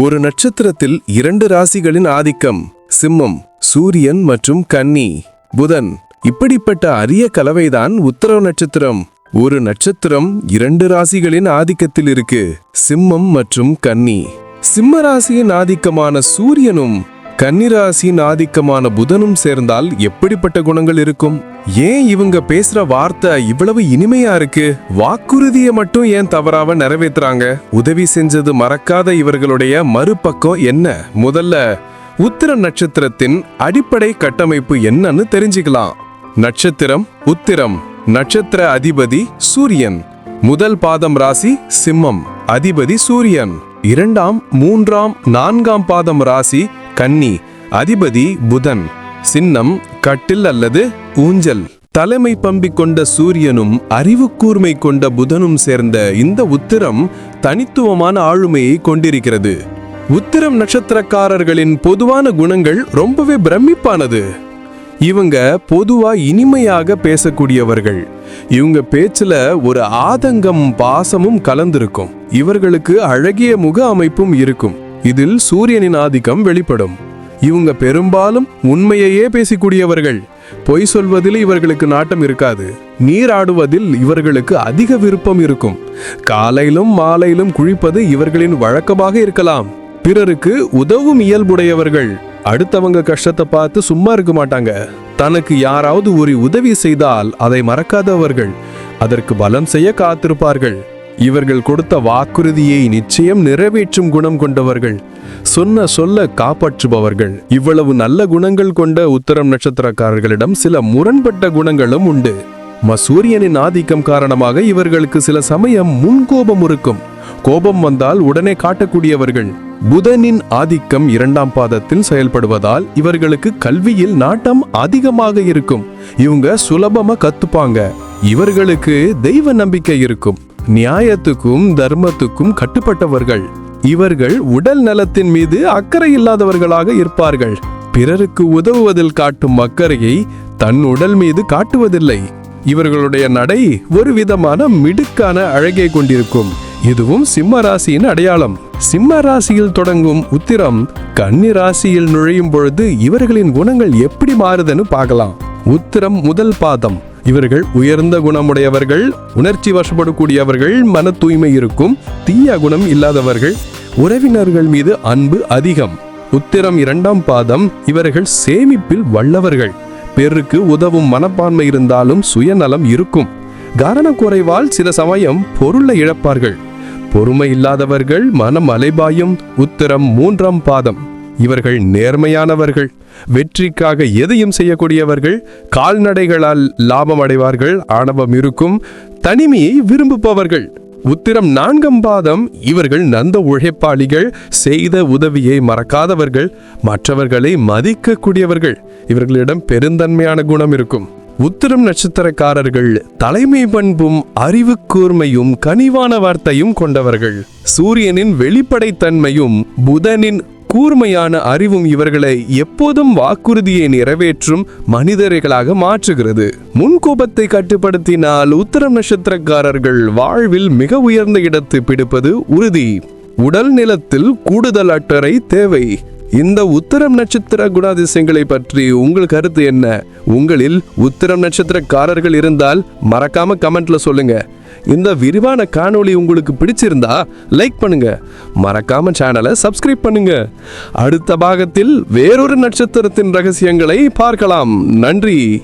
ஒரு நட்சத்திரத்தில் இரண்டு ராசிகளின் ஆதிக்கம் சிம்மம் சூரியன் மற்றும் கன்னி. புதன் இப்படிப்பட்ட அரிய கலவைதான் உத்தரவு நட்சத்திரம். ஒரு நட்சத்திரம் இரண்டு ராசிகளின் ஆதிக்கத்தில் இருக்கு சிம்மம் மற்றும் கன்னி. சிம்ம ராசியின் ஆதிக்கமான சூரியனும் கன்னிராசியின் ஆதிக்கமான புதனும் சேர்ந்தால் எப்படிப்பட்ட குணங்கள் இருக்கும்? ஏன் இவங்க பேசுற வார்த்தை இவ்வளவு இனிமையா இருக்கு? வாக்குறுதியை மட்டும் ஏன் தவறாவ நிறைவேத்துறாங்க? உதவி செஞ்சது மறக்காத இவர்களுடைய மறுபக்கம் என்ன? முதல்ல உத்திர நட்சத்திரத்தின் அடிப்படை கட்டமைப்பு என்னன்னு தெரிஞ்சுக்கலாம். நட்சத்திரம் உத்திரம். நட்சத்திர அதிபதி சூரியன். முதல் பாதம் ராசி சிம்மம். அதிபதி சூரியன். இரண்டாம் மூன்றாம் நான்காம் பாதம் ராசி கன்னி. அதிபதி புதன். சின்னம் கட்டில் அல்லது ஊஞ்சல். தலைமை பம்பி கொண்ட சூரியனும் அறிவு கூர்மை கொண்ட புதனும் சேர்ந்த இந்த உத்திரம் தனித்துவமான ஆளுமையை கொண்டிருக்கிறது. உத்திரம் நட்சத்திரக்காரர்களின் பொதுவான குணங்கள் ரொம்பவே பிரமிப்பானது. இவங்க பொதுவா இனிமையாக பேசக்கூடியவர்கள். இவங்க பேச்சுல ஒரு ஆதங்கம் பாசமும் கலந்திருக்கும். இவர்களுக்கு அழகிய முக அமைப்பும் இருக்கும். இதில் சூரியனின் ஆதிக்கம் வெளிப்படும். இவங்க பெரும்பாலும் உண்மையையே பேசிக்கூடியவர்கள். பொய் சொல்வதில் இவர்களுக்கு நாட்டம் இருக்காது. நீராடுவதில் இவர்களுக்கு அதிக விருப்பம் இருக்கும். காலையிலும் மாலையிலும் குளிப்பது இவர்களின் வழக்கமாக இருக்கலாம். பிறருக்கு உதவும் இயல்புடையவர்கள். அடுத்தவங்க கஷ்டத்தை பார்த்து சும்மா இருக்க மாட்டாங்க. தனக்கு யாராவது ஒரு உதவி செய்தால் அதை மறக்காதவர்கள். அதற்கு பலம் செய்ய காத்திருப்பார்கள். இவர்கள் கொடுத்த வாக்குறுதியை நிச்சயம் நிறைவேற்றும் குணம் கொண்டவர்கள். சொன்ன சொல்ல காப்பாற்றுபவர்கள். இவ்வளவு நல்ல குணங்கள் கொண்ட உத்தரம் நட்சத்திரக்காரர்களிடம் சில முரண்பட்ட குணங்களும் உண்டு. மசூரியனின் சூரியனின் ஆதிக்கம் காரணமாக இவர்களுக்கு சில சமயம் முன்கோபம் இருக்கும். கோபம் வந்தால் உடனே காட்டக்கூடியவர்கள். புதனின் ஆதிக்கம் இரண்டாம் பாதத்தில் செயல்படுவதால் இவர்களுக்கு கல்வியில் நாட்டம் அதிகமாக இருக்கும். இவங்க சுலபமா கத்துப்பாங்க. இவர்களுக்கு தெய்வ நம்பிக்கை இருக்கும். நியாயத்துக்கும் தர்மத்துக்கும் கட்டுப்பட்டவர்கள். இவர்கள் உடல் நலத்தின் மீது அக்கறை இல்லாதவர்களாக இருப்பார்கள். பிறருக்கு உதவுவதில் காட்டும் அக்கறையை தன் உடல் மீது காட்டுவதில்லை. இவர்களுடைய நடை ஒரு விதமான மிடுக்கான அழகை கொண்டிருக்கும். இதுவும் சிம்ம ராசியின் அடையாளம். சிம்ம ராசியில் தொடங்கும் உத்திரம் கன்னி ராசியில் நுழையும் பொழுது இவர்களின் குணங்கள் எப்படி மாறுதுன்னு பார்க்கலாம். உத்திரம் முதல் பாதம். இவர்கள் உயர்ந்த குணமுடையவர்கள் உணர்ச்சி வசப்படக்கூடியவர்கள் மன தூய்மை இருக்கும் தீய குணம் இல்லாதவர்கள் உறவினர்கள் மீது அன்பு அதிகம். உத்திரம் இரண்டாம் பாதம் இவர்கள் சேமிப்பில் வல்லவர்கள். பெருக்கு உதவும் மனப்பான்மை இருந்தாலும் சுயநலம் இருக்கும். கவனக்குறைவால் சில சமயம் பொருளை இழப்பார்கள். பொறுமை இல்லாதவர்கள் மனம் அலைபாயும் உத்திரம் மூன்றாம் பாதம். இவர்கள் நேர்மையானவர்கள் வெற்றிக்காக எதையும் செய்யக்கூடியவர்கள் கால்நடைகளால் லாபம் அடைவார்கள் ஆணவம் இருக்கும் தனிமையை விரும்புபவர்கள். உத்திரம் நான்காம் பாதம் இவர்கள் நந்த உழைப்பாளிகள் செய்த உதவியை மறக்காதவர்கள் மற்றவர்களை மதிக்கக்கூடியவர்கள். இவர்களிடம் பெருந்தன்மையான குணம் இருக்கும். உத்திரம் நட்சத்திரக்காரர்கள் தலைமை பண்பும் அறிவு கூர்மையும் கனிவான வார்த்தையும் கொண்டவர்கள். சூரியனின் வெளிப்படைத்தன்மையும் புதனின் கூர்மையான அறிவும் இவர்களை எப்போதும் வாக்குறுதியை நிறைவேற்றும் மனிதர்களாக மாற்றுகிறது. முன்கோபத்தை கட்டுப்படுத்தினால் உத்தரம் நட்சத்திரக்காரர்கள் வாழ்வில் மிக உயர்ந்த இடத்தை பிடிப்பது உறுதி. உடல் நிலத்தில் கூடுதல் அட்டறை தேவை. இந்த உத்தரம் நட்சத்திர குணாதிசயங்களை பற்றி உங்கள் கருத்து என்ன? உங்களில் உத்தரம் நட்சத்திரக்காரர்கள் இருந்தால் மறக்காம கமெண்ட்ல சொல்லுங்க. இந்த விரிவான காணொளி உங்களுக்கு பிடிச்சிருந்தா லைக் பண்ணுங்க. மறக்காம சேனலை சப்ஸ்கிரைப் பண்ணுங்க. அடுத்த பாகத்தில் வேறொரு நட்சத்திரத்தின் ரகசியங்களை பார்க்கலாம். நன்றி.